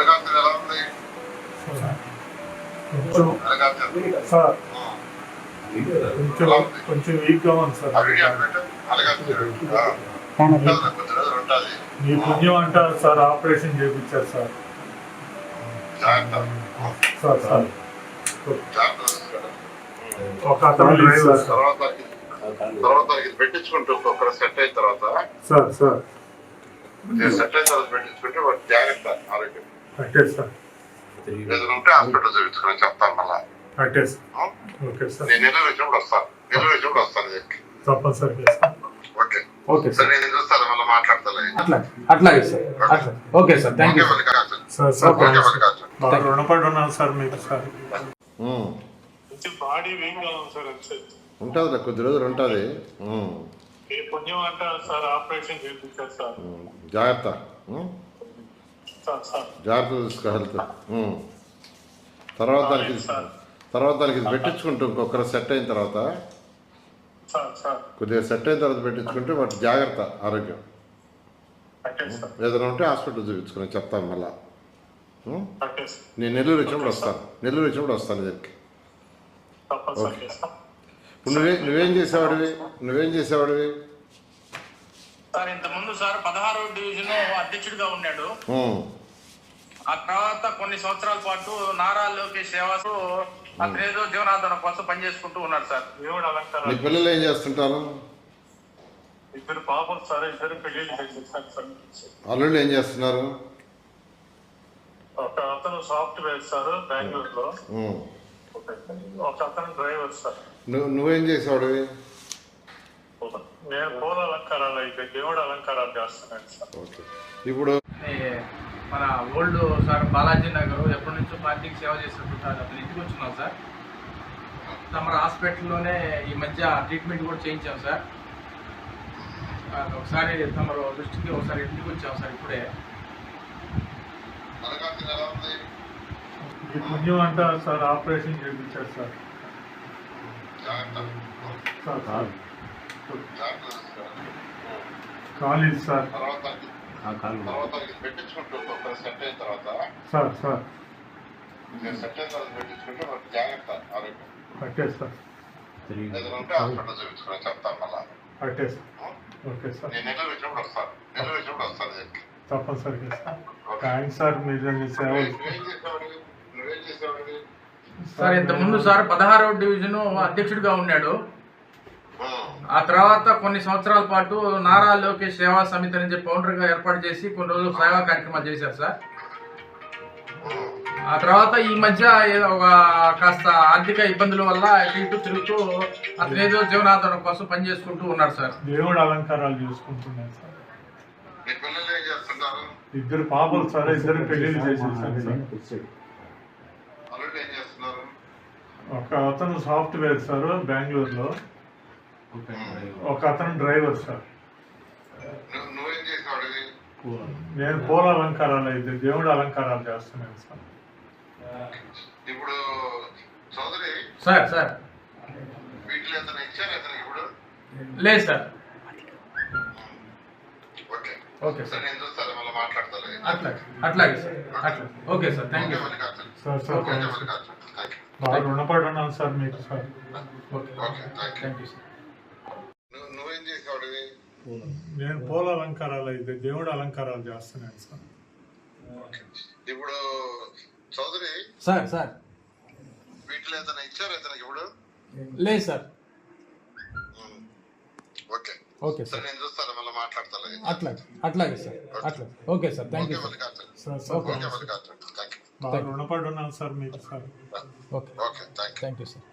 ఎలా ఉంది కొంచెం కొంచెం వీక్గా ఉంది సార్. మీ పుణ్యం అంటారు సార్ ఆపరేషన్ చేయించారు సార్. జాగ్రత్త. Sir sir. ఒక తర్వాత తర్వాత ఇది పెట్టించుకుంటూ ఒక్కొక్కరు సెట్ అయిన తర్వాత సార్ సార్. సెట్ అయిన తర్వాత పెట్టించుకుంటే జాగ్రత్త ఆరోగ్యం. అట్టే సార్ ఉంటే హాస్పిటల్ చూపించుకుని చెప్తాను మళ్ళా. సార్? Okay sir. నేను నెల్లూరు వచ్చినప్పుడు వస్తాను. నెల్లూరు వచ్చినప్పుడు వస్తాను దీనికి తప్పనిసరిగా సార్ ఓకే. ఓకే సరే. నేను చూస్తాను మళ్ళీ మాట్లాడతాను. అట్లా అట్లాగే sir. Okay. Sir thank you sir. రుణపడి ఉన్నాను సార్ మీకు సార్. కొంచెం బాడీ వీక్గా ఉంది సార్ అంతే. ఉంటుంది కొద్ది రోజులు ఉంటుంది. ఏ పుణ్యం అంటారు సార్ ఆపరేషన్ చేయించారు సార్. జాగ్రత్త. జాగ్రత్త చూసుకో హెల్త్. తర్వాత దానికి. తర్వాత దానికి ఇది పెట్టించుకుంటూ ఇంకొకరు సెట్ అయిన తర్వాత కొద్దిగా సెట్ అయిన తర్వాత పెట్టించుకుంటే వాటి జాగ్రత్త ఆరోగ్యం. ఏదైనా ఉంటే హాస్పిటల్ చూపించుకుని చెప్తాను మళ్ళా. నేను నెల్లూరు వచ్చినప్పుడు వస్తాను. నెల్లూరు వచ్చినప్పుడు వస్తాను దీనికి ఇప్పుడు నువ్వే నువ్వేం చేసేవాడివి? నువ్వేం చేసేవాడివి? సార్ ఇంత ముందు సార్ పదహారో డివిజన్ అధ్యక్షుడిగా ఉన్నాడు. ఆ తర్వాత కొన్ని సంవత్సరాల పాటు నారా లోకేష్ సేవాసు అతనేదో జీవనాధారం కోసం పనిచేసుకుంటూ ఉన్నాడు సార్. దేవుడు నీ అలంకారాలు పిల్లలు ఏం చేస్తుంటారు? ఇద్దరు పాపలు సార్ ఇద్దరు సార్. అల్లుళ్ళు ఏం చేస్తున్నారు? ఒక అతను సాఫ్ట్వేర్ సార్ బెంగళూరులో. ఒక అతను డ్రైవర్ సార్. నువ్వు నువ్వేం చేసేవాడివి? నేను పూల అలంకారాలు అయితే దేవుడు అలంకారాలు చేస్తున్నాను సార్. ఓకే. ఇప్పుడు మన ఓల్డ్ సార్ బాలాజీ నగర్ ఎప్పటి నుంచో పార్టీకి సేవ చేస్తుంటారు అతను ఇంటికి వచ్చినాం సార్. తమ హాస్పిటల్లోనే ఈ మధ్య ట్రీట్మెంట్ కూడా చేయించాం సార్. ఆ, ఒకసారి తమరు దృష్టికి ఒకసారి ఇంటికి వచ్చాం సార్ ఇప్పుడే. పుణ్యం అంటారు సార్ ఆపరేషన్ చేయించారు సార్. Sir sir. కాలేదు సార్. తర్వాత పెట్టించుకుంటూ సెట్ అయిన తర్వాత సార్ సార్. నేను సెట్ అయిన తర్వాత పెట్టించుకుంటే జాగ్రత్త ఆరోగ్యం. హాస్పిటల్ చూపించుకుని చెప్తాను మళ్ళా. Okay sir. నేను నెల్లూరు వచ్చినప్పుడు వస్తాను. నెల్లూరు వచ్చినప్పుడు వస్తాను దీనికి తప్పనిసరిగా సార్. థ్యాంక్స్ సార్ మీరు మీ సేవలు సార్ ఇంత ముందు సార్ పదహారవ డివిజన్ అధ్యక్షుడిగా ఉన్నాడు. ఆ, తర్వాత కొన్ని సంవత్సరాల పాటు నారా లోకేష్ సేవా సమితి అని చెప్పి ఫౌండర్గా ఏర్పాటు చేసి కొన్ని రోజులు సేవా కార్యక్రమాలు చేశారు సార్. ఆ తర్వాత ఈ మధ్య ఒక కాస్త ఆర్థిక ఇబ్బందుల వల్ల ఇటు తిరుగుతూ అతను ఏదో జీవనాధారం కోసం పనిచేసుకుంటూ ఉన్నాడు సార్. దేవుడు అలంకారాలు చూసుకుంటున్నాను సార్. ఇద్దరు పాపలు సార్ ఇద్దరు పెళ్ళిళ్ళు చేసేసాను సార్. ఒక అతను సాఫ్ట్వేర్ సార్ బెంగళూరులో. ఒక అతను డ్రైవర్ సార్. నువ్వు నేను పూల అలంకారాలు అయితే దేవుడు అలంకారాలు చేస్తున్నాను సార్. ఇప్పుడు సార్ సార్. వీటిలో ఏదైనా ఇచ్చారు అతనికి ఇప్పుడు? లేదు సార్. ఓకే. ఓకే సరే. నేను చూస్తాను మళ్ళీ మాట్లాడతాను అట్లా అట్లాగే సార్. అట్లా okay sir. Thank you sir. Sir బాగా రుణపడి ఉన్నాను సార్ మీకు sir. Okay okay thank you sir నేను పూల అలంకారాలు అయితే దేవుడు అలంకారాలు చేస్తున్నాను సార్. ఇప్పుడు చౌదరి సార్ సార్. వీటిలో ఏదైనా ఇచ్చారు అతనికి ఇప్పుడు? లేదు సార్. ఓకే. ఓకే సరే నేను చూస్తాను మళ్ళీ మాట్లాడతాను. అట్లా అట్లాగే సార్ అట్లా okay sir thank you okay. Thank you రుణపడి ఉన్నాను సార్ మీకు sir. Okay okay. Thank you thank you sir.